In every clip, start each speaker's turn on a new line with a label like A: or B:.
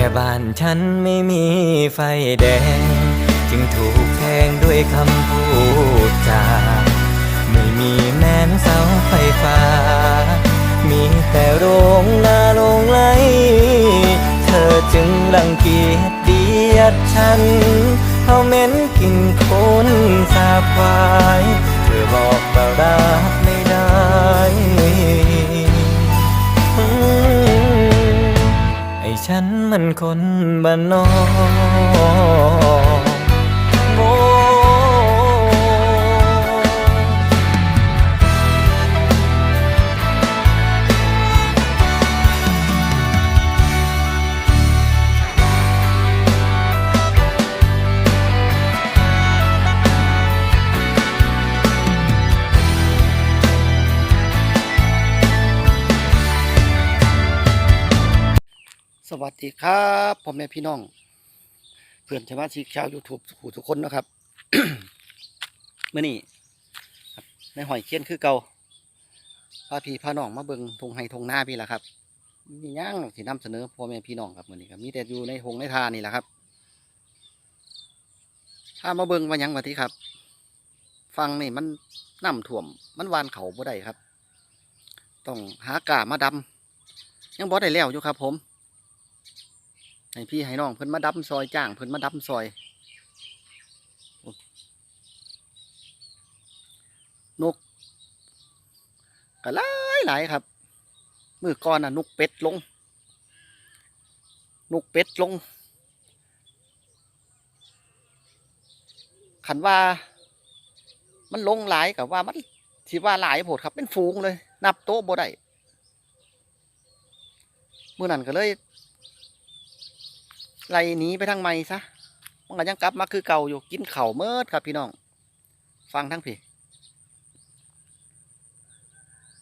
A: ค่บ้านฉันไม่มีไฟแดง จึงถูกแทงด้วยคำพูดจาไม่มีแม้นเสาไฟฟ้า มีแต่โรงนาโรงไหลเธอจึงรังเกียจเดียดฉันเขาเหม็นกินคนสาบควาย เธอบอกว่ารัก ฉันมันคนบ้านนอก
B: ดีครับพ่อแม่พี่น้อง เพื่อนสมาชิกชาว YouTube ทุกผู้ทุกคนนะครับเมื่อนี้ในหอยเคียนคือเก่าพาพี่พาน้องมาเบิงทงไฮทงหน้าพี่ละครับมีย่างที่นำเสนอพ่อแม่พี่น้องครับเมื่อนี้ครับมีแต่อยู่ในทงในทานี่แหละครับถ้ามาเบิงว่ายังวะที่ครับ ฟังนี่มันน้ำท่วม มันวานเขาบ่ได้ครับ ต้องหากามาดำยังบ่ได้แล้วอยู่ครับผม ให้พี่ให้น้องเพิ่นมาดับซอยจ้างเพิ่นมาดับซอย นกก็หลายหลายครับมือก่อนน่ะนกเป็ดลง นกเป็ดลงขันว่า มันลงหลายกับว่ามันที่ว่าหลายโพดครับ เป็นฝูงเลย นับโต๊ะบ่ได้มื่อนั้นก็เลย ไล่หนีไปทางไม่ซะมันก็ยังกลับมาคือเก่าอยู่กินเข่าเมิดครับพี่น้อง ฟังทั้งพี่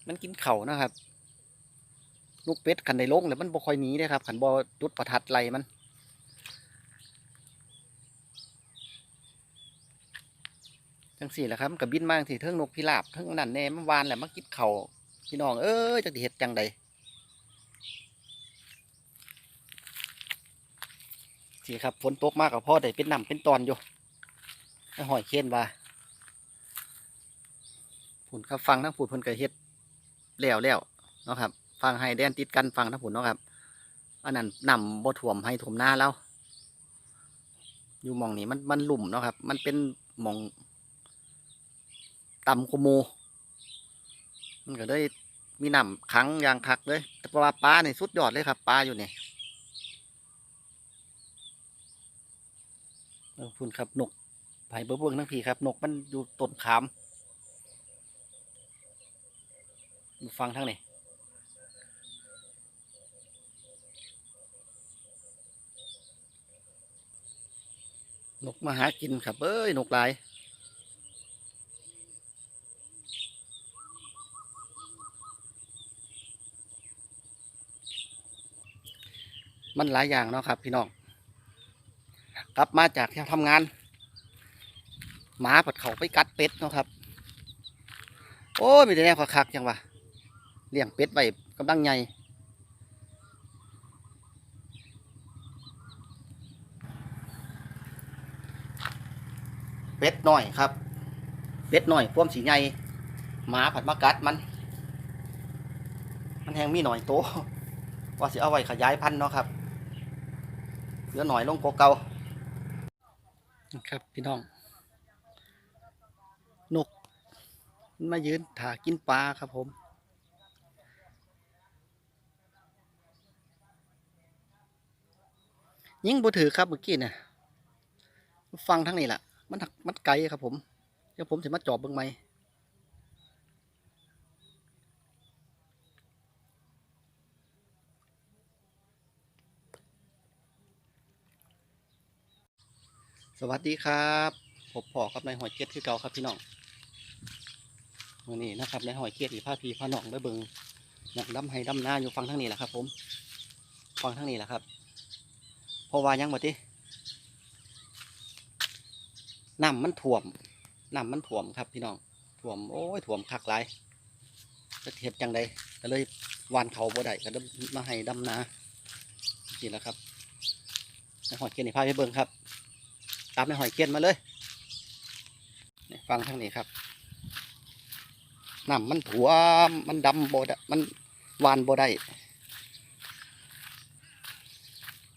B: มันกินเข่านะครับ ลูกเป็ดขันในลงเลยมันบ่ค่อยหนีเลยครับขันบ่จุดประทัดไล่มันจังสี่แหละครับกับบินมาที่เทิงนกพิราบเทิงนั่นแน่มันวานแหละมากินเข่าพี่น้องเอ้ยจักสิเห็ดจังใด สิครับฝนตกมากกับพ่อได้เป็นน้ำเป็นตอนอยู่ไอ้หอยเคนว่าผุนครับฟังทั้งผุนเพิ่นก็เฮ็ดแล้วแล้วเนาะครับ ฟังให้แดนติดกันฟังทั้งผุนเนาะครับอันนั้นนำบ่ถ่วมให้ถ่วมหน้าแล้วอยู่มองนี้มันมันหลุ่มเนาะครับ มันเป็นมองต่ำกว่าหมูมันก็เลยมีน้ำขังยางคักเลย แต่ว่าปลาเนี่สุดยอดเลยครับปลาอยู่เนี่ย เออพุ่นครับนกไผ่เบิ้งทั้งพี่ครับนกมันอยู่ต้นขามฟังทั้งนี้นกมาหากินครับเอ้ยนกลายมันหลายอย่างเนาะครับพี่น้อง กลับมาจากที่ทำงาน หมาปัดเขาไปกัดเป็ดเนาะครับ โอ้ยมีแต่แนวคักๆจังวะเลี้ยงเป็ดไว้กำลังใหญ่เป็ดหน้อยครับเป็ดหน้อยพวมสีใหญ่หมาผัดมากัดมัน มันแหงมีหน่อยโตวว่าสิเอาไว้ขยายพันธุ์เนาะครับเหลือหน่อยลงกว่าเก่า ครับพี่น้อง นกมันมายืนถากินปลาครับผม ยิงบ่ถือครับเมื่อกี้เนี่ยฟังทั้งนี้แหละมันหักมันไกลครับผม เดี๋ยวผมจะมาจอบเบิ่งไหม สวัสดีครับผมพอครับนายหอยเกียดคือเก่าครับพี่น้องวันนี้นะครับนายหอยเกียดอีผ้าพีผ้าหนองได้เบิ่งนักดำให้ดำหน้าอยู่ฟังทั้งนี้แหละครับ ผมฟังทั้งนี้แหละครับเพราะว่ายังบ่ติน้ำมันท่วมน้ำมันท่วมครับพี่น้องท่วมโอ้ยท่วมคักหลายจะเทียบจังใดก็เลยวานเขาบ่ได้ก็เลยมาให้ดำนานี่แหละครับในหอยเกียนนี่พาไปเบิงครับ ตามในหอยเกียนมาเลยนี่ฟังทางนี้ครับน้ำมันถั่วมันดำโบได้มันหวานโบได้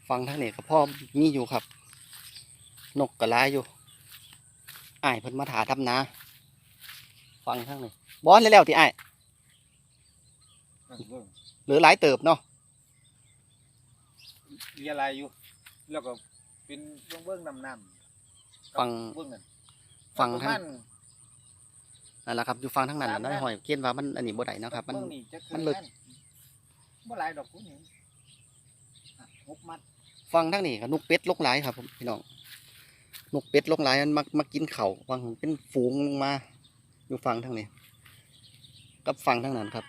B: ฟังทางนี้ก็พ่อมีอยู่ครับ นกกระลายอยู่ไอ้เพิ่นมาถาทำนาฟังทางนี้บอนแล้วๆที่
C: ไอ้
B: หลือหลายเติบเนาะ
C: เรีอะไรอยู่ แล้วก็เป็นเบิ่งเบิ่งนำนำ
B: ฟัง
C: เบิ่งนั่น
B: ฟัง
C: ประ
B: ทาง
C: มาณ
B: นั่นแหละครับอยู่ฟังทางนั้น
C: สาม
B: นะ
C: นะ
B: หอยเกียนว่ามันอันนี้บ่ได้เนาะครับ มัน
C: เบิ่งนี่จะคื
B: มันลึก
C: บ่หลายดอกกูนี่อะหกมัด
B: ฟังทางนี้ก็นกเป็ดลกหลายครับผมพี่น้องนกเป็ดลกหลายมันมามากินเข่าวฟังเป็นฝูงลงมา อยู่ฟังทางนี้กับฟังทางนั้นครับ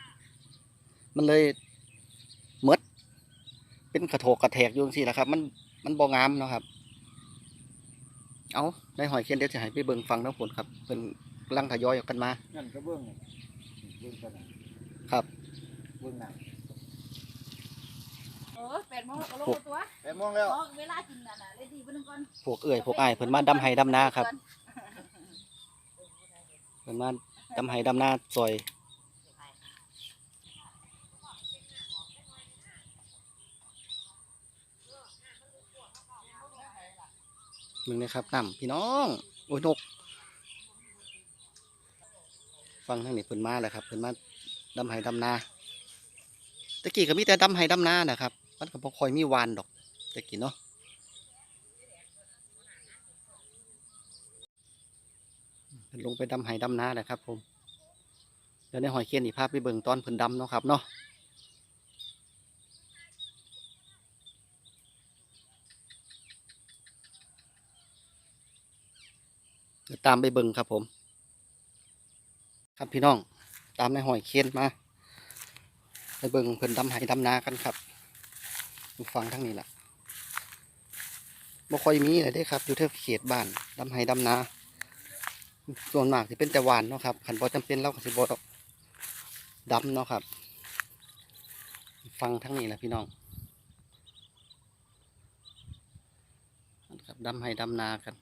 B: มันเลยหมดเป็นกระโถกกระแทกอยู่สิแหละครับ มันมันบ่งามเนาะครับ เอาได้หอยเคียนเดี๋ยวจะให้ไปเบิ่งฟังน้ำฝนครับเพิ่นกำลังทยอยออกกันมา
C: นั่นก็เบิ่งนี่เบิ่งกันน่ะ
B: ครับ
C: เบิ่งน้
D: เออแปดโมงแล้วก็ลงตัวำ
C: แปดโมงแล้ว
D: เพราะเวลากินน่ะน่ะเลยดีไปหนึ่งก่อน
B: พวกเอื่อยพวกอ้ายเพิ่นมาดำไห้ดำนาครับเพิ่นมาดำไห้ดำนาซอย มึงนะครับน้ำพี่น้องโอ้ยนก ฟังทางนี้เพิ่นมาแล้วครับเพิ่นมาดำไห้ดำนาตะกี้ก็มีแต่ดำไห้ดำนานะครับมันก็บ่ค่อยมีวานดอกตะกี้เนาะลงไปดำไห้ดำนาแหละครับ ผมเดี๋ยวในหอยเคียนนี่พาพไปเบิ่งตอนเพิ่นดำเนาะครับเนาะ เดี๋ยว ตามไปเบิ่งครับผม ครับพี่น้อง ตามในหอยเคียนมาไปเบิ่งเพิ่นดำไหดำนากันครับฟังทั้งนี้แหละบ่ค่อยมีเลยเด้ครับ อยู่เท่าเขตบ้านดำไหดำนา ส่วนมากที่เป็นแต่หวานเนาะครับขันบ่จำเป็นเราก็สิบ่ดำเนาะครับ ฟังทั้งนี้แหละพี่น้องครับดำไหดำนากัน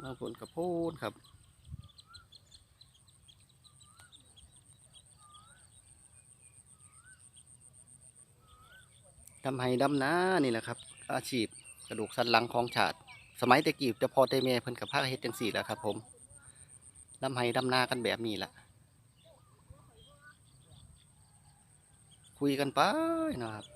B: เอาผลกระพูนครับดำไห้ดำนานี่แหละครับ อาชีพกระดูกสันหลังของชาติ สมัยต่กีบจะพอแต่แม่เพิ่นกับภาคเฮ็ดจังสี่แหละครับ ผมดำไห้ดำนากันแบบนี้แหละคุยกันไปนะครับ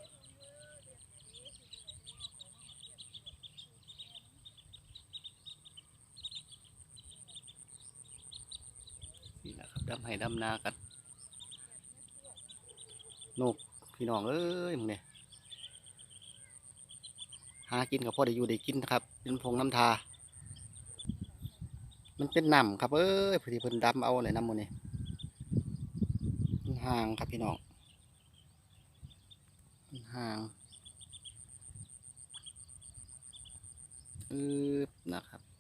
B: นี่แหละครับ ดำให้ดำนากันนกพี่น้องเอ้ยมึงเนี่ยหากินกับพ่อได้อยู่ได้กินนะครับเป็นพงน้ำทา มันเป็นน้ำครับเอ้ยพอดีเพิ่นดำเอาเลยน้ำมันนี่มันห่างครับพี่น้องมันห่างอืบนะครับ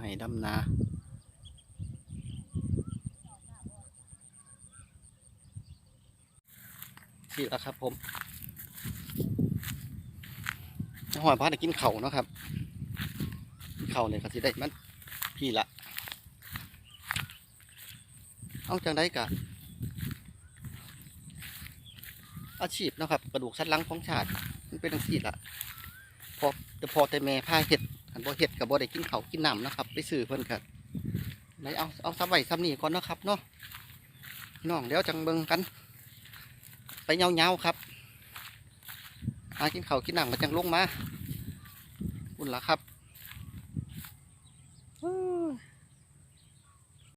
B: ดำไห้ดำนาที่แล้วครับผมหอยพาได้กินเข่าเนาะครับ เข่าวเลยก็สิได้มันพี่ละ เอาจังได้กะอาชีพนะครับ กระดูกสันลังของชาติ มันเป็นอาชีพละพอแต่พอแต่แม่พาเห็ด อันบ่เห็ดกับบ่ได้กินเขากินน้ำนะครับ ไปซื้อเพิ่นกันไหนเอาเอาซับไว้ซับนี่ก่อนนะครับเนาะน้องเดี๋ยวจังเบิ่งกัน ไปเงาๆครับหากินเขากินน้ำมาจังลงมาอุ่นละครับ